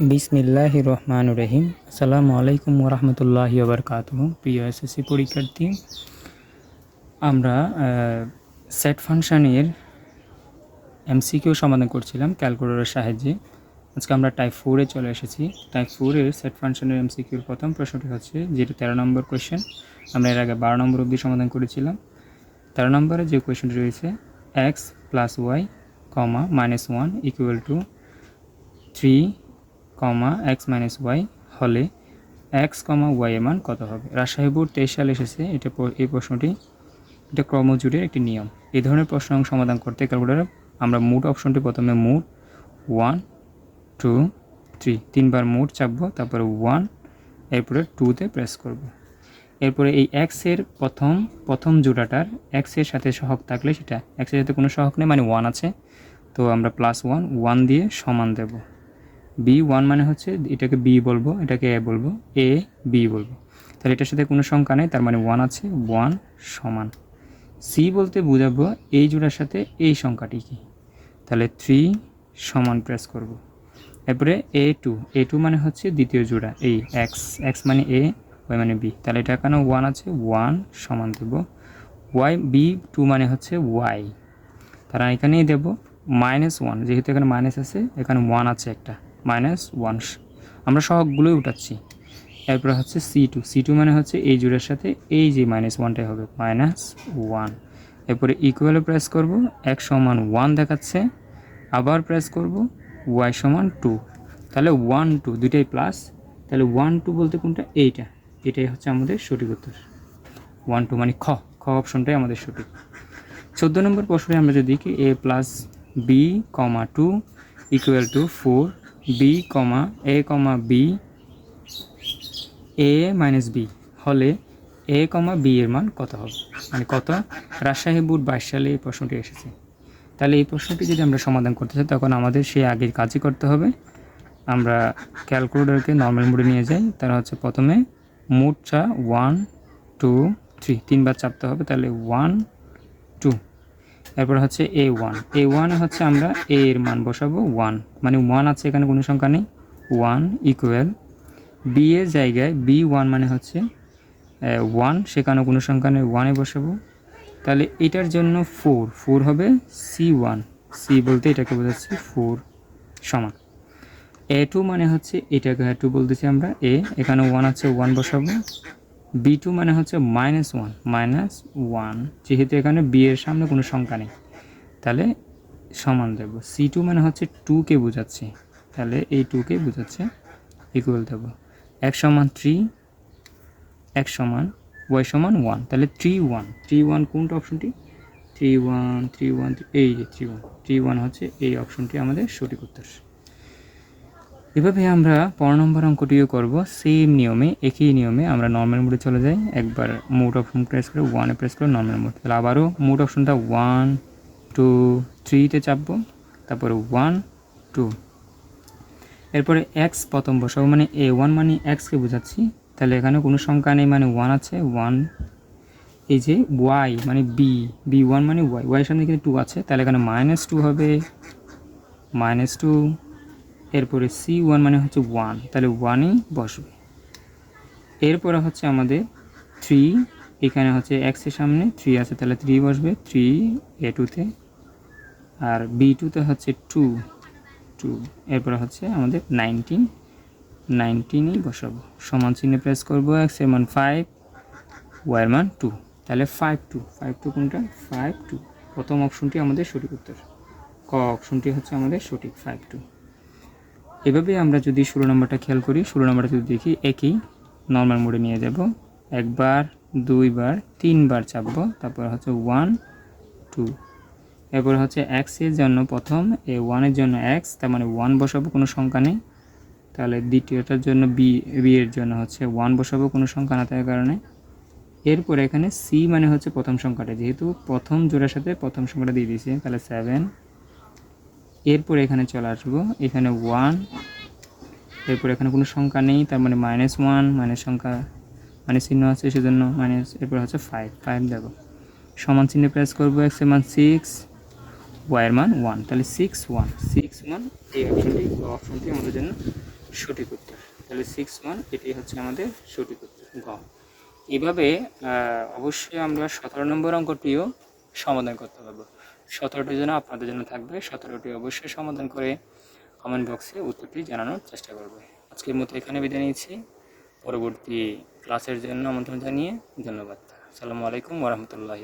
বিসমিল্লাহ রহমান রহিম। আসসালামু আলাইকুম ওরহমতুল্লাহ বারকাত প্রিয় এসএসসি পরীক্ষার্থী আমরা সেট ফাংশনের এমসিকিউ সমাধান করছিলাম ক্যালকুলেটরের সাহায্যে। আজকে আমরা টাইপ ফোরে চলে এসেছি। টাইপ ফোরের সেট ফাংশনের এমসিকিউর প্রথম প্রশ্নটি হচ্ছে, যেটা তেরো নম্বর কোয়েশ্চেন আমরা এর আগে বারো নম্বর অবধি সমাধান করেছিলাম। তেরো নম্বরে যে কোয়েশ্চেনটি রয়েছে X plus Y comma minus one equal two three comma X minus Y হলে এক্স কমা ওয়াই মান কত হবে? রাজশাহী বোর্ড তেইশ সালে এসেছে, এটা এই প্রশ্নটি, এটা ক্রমজুড়ের একটি নিয়ম। এই ধরনের প্রশ্ন সমাধান করতে ক্যালকুলেটারে আমরা মুড অপশনটি প্রথমে মুড ওয়ান, টু, থ্রি, তিনবার মুড চাপবো, তারপরে ওয়ান, এরপরে টুতে প্রেস করব। এরপরে এই এক্সের প্রথম প্রথম জোড়াটার এক্সের সাথে সহগ থাকলে সেটা এক্সের সাথে কোনো সহগ নেই মানে ওয়ান আছে, তো আমরা প্লাস ওয়ান ওয়ান দিয়ে সমান দেব। বি ওয়ান মানে হচ্ছে এটাকে বি বলব, এটাকে এ বলব, এ বি বলব। তাহলে এটার সাথে কোনো সংখ্যা নেই, তার মানে ওয়ান আছে, ওয়ান সমান। সি বলতে বোঝাবো এই জোড়ার সাথে এই সংখ্যাটি কি। তাহলে থ্রি সমান প্রেস করব। এরপরে এ টু এ টু মানে হচ্ছে দ্বিতীয় জোড়া, এই এক্স এক্স মানে এ ওয়াই মানে বি। তাহলে এটা কেন ওয়ান আছে? ওয়ান সমান দেব। ওয়াই বি টু মানে হচ্ছে ওয়াই তারা এখানেই দেব, মাইনাস ওয়ান, যেহেতু এখানে মাইনাস আছে, এখানে ওয়ান আছে একটা। মাইনাস ওয়ান আমরা সহগগুলোই উঠাচ্ছি। এরপরে হচ্ছে সি টু সি টু মানে হচ্ছে এই জোড়ের সাথে এই যে মাইনাস ওয়ানটাই হবে, মাইনাস ওয়ান। এরপরে ইকুয়ালে প্রেস করব, এক সমান ওয়ান দেখাচ্ছে, আবার প্রেস করব, ওয়াই সমান টু। তাহলে ওয়ান টু, দুইটাই প্লাস তাহলে ওয়ান টু বলতে কোনটা? এইটা। এটাই হচ্ছে আমাদের সঠিক উত্তর। ওয়ান টু মানে খ খ অপশনটাই আমাদের সঠিক। চোদ্দ নম্বর প্রশ্নে আমরা যদি দেখি, A plus B, comma two equal two four B comma A comma B A minus B হলে এ কমা বি এর মান কত হবে? মানে কত? রাজশাহী বোর্ড বাইশ সালে এই প্রশ্নটি এসেছে। তাহলে এই প্রশ্নটি যদি আমরা সমাধান করতে চাই, তখন আমাদের সেই আগের কাজই করতে হবে। আমরা ক্যালকুলেটরকে নর্মাল মোডে নিয়ে যাই। তারা হচ্ছে প্রথমে মোডটা ওয়ান টু থ্রি তিনবার চাপতে হবে। তাহলে ওয়ান টু এরপর হচ্ছে এ ওয়ান এ ওয়ান হচ্ছে আমরা এ এর মান বসাবো ওয়ান মানে ওয়ান আছে এখানে কোনো সংখ্যা নেই। ওয়ান ইকুয়াল বি এর জায়গায় বি ওয়ান মানে হচ্ছে ওয়ান সেখানে কোনো সংখ্যা নেই ওয়ানে বসাবো। তাহলে এটার জন্য ফোর ফোর হবে সি ওয়ান সি বলতে এটাকে বোঝাচ্ছি ফোর সমান। এ টু মানে হচ্ছে, এটাকে টু বলতেছি আমরা। এ এখানে ওয়ান আছে ওয়ান বসাবো। বি টু মানে হচ্ছে মাইনাস ওয়ান মাইনাস ওয়ান যেহেতু এখানে বি এর সামনে কোনো সংখ্যা নেই। তাহলে সমান দেব। সি টু মানে হচ্ছে টুকে বোঝাচ্ছে। তাহলে এই টুকে বোঝাচ্ছে ইকুয়াল দেব। এক সমান থ্রি এক সমান ওয়াই সমান ওয়ান তাহলে থ্রি ওয়ান থ্রি ওয়ান কোনটা অপশনটি থ্রি ওয়ান থ্রি ওয়ান এই যে থ্রি ওয়ান থ্রি ওয়ান হচ্ছে এই অপশনটি আমাদের সঠিক উত্তর। এভাবে আমরা পনেরো নম্বর অঙ্কটিও করব। সেম নিয়মে, একই নিয়মে আমরা নর্মাল মোডে চলে যাই। একবার মোড অপশন প্রেস করে ওয়ানে প্রেস করে নর্মাল মোড তাহলে আবারও মোড অপশনটা ওয়ান টু থ্রিতে চাপবো। তারপরে ওয়ান টু এরপরে এক্স প্রথম বসাবো মানে এ ওয়ান মানে এক্সকে বোঝাচ্ছি। তাহলে এখানে কোনো সংখ্যা নেই মানে ওয়ান আছে ওয়ান এই যে ওয়াই মানে বি বি ওয়ান মানে ওয়াই ওয়াই সামনে কিন্তু টু আছে, তাহলে এখানে মাইনাস টু হবে। মাইনাস টু এরপরে সি ওয়ান মানে হচ্ছে ওয়ান তাহলে ওয়ানই বসবে। এরপরে হচ্ছে আমাদের থ্রি এখানে হচ্ছে এক্সের সামনে থ্রি আছে, তাহলে থ্রি বসবে থ্রি এ টুতে আর বি টুতে হচ্ছে টু টু এরপরে হচ্ছে আমাদের নাইনটিন নাইনটিনই বসাবো। সমান চিহ্নে প্রেস করব এক্সের মান ফাইভ ওয়ার মান টু তাহলে ফাইভ টু ফাইভ টু কোনটা? ফাইভ টু প্রথম অপশনটি আমাদের সঠিক উত্তর। ক অপশনটি হচ্ছে আমাদের সঠিক ফাইভ টু এভাবে আমরা যদি ষোলো নম্বরটা খেয়াল করি, ষোলো নম্বরটা যদি দেখি, একই নর্মাল মোডে নিয়ে যাব। একবার, দুইবার, তিনবার চাপবো, তারপর হচ্ছে ওয়ান টু এরপর হচ্ছে এক্সের জন্য প্রথম, এ ওয়ানের জন্য এক্স তার মানে ওয়ান বসাবো কোনো সংখ্যা নেই। তাহলে দ্বিতীয়টার জন্য বি বি এর জন্য হচ্ছে ওয়ান বসাবো কোনো সংখ্যা না থাকার কারণে। এরপর এখানে সি মানে হচ্ছে প্রথম সংখ্যাটা, যেহেতু প্রথম জোড়ার সাথে প্রথম সংখ্যাটা দিয়ে দিয়েছি, তাহলে সেভেন এরপর এখানে চলে আসব। এখানে ওয়ান এরপর এখানে কোনো সংখ্যা নেই, তার মানে মাইনাস ওয়ান মাইনাস সংখ্যা মানে চিহ্ন আছে, সেজন্য মাইনাস এরপর হচ্ছে ফাইভ ফাইভ দেবো। সমান চিহ্নে প্রেস করব এক্সের মান সিক্স ওয়াইয়ের মান ওয়ান তাহলে সিক্স ওয়ান সিক্স ওয়ান এই অপশনটি অপশনটি আমাদের জন্য সঠিক উত্তর। তাহলে সিক্স ওয়ান এটি হচ্ছে আমাদের সঠিক উত্তর, গ। এভাবে অবশ্যই আমরা সতেরো নম্বর অঙ্কটিও সমাধান করতে পারব। সতেরোটি জন্য আপনাদের জন্য থাকবে। সতেরোটি অবশ্যই সমাধান করে কমেন্ট বক্সে উত্তরটি জানানোর চেষ্টা করবে। আজকের মতো এখানে বিদায় নিয়েছি পরবর্তী ক্লাসের জন্য আমন্ত্রণ জানিয়ে ধন্যবাদ। আসসালামু আলাইকুম ওরহমতুল্লাহ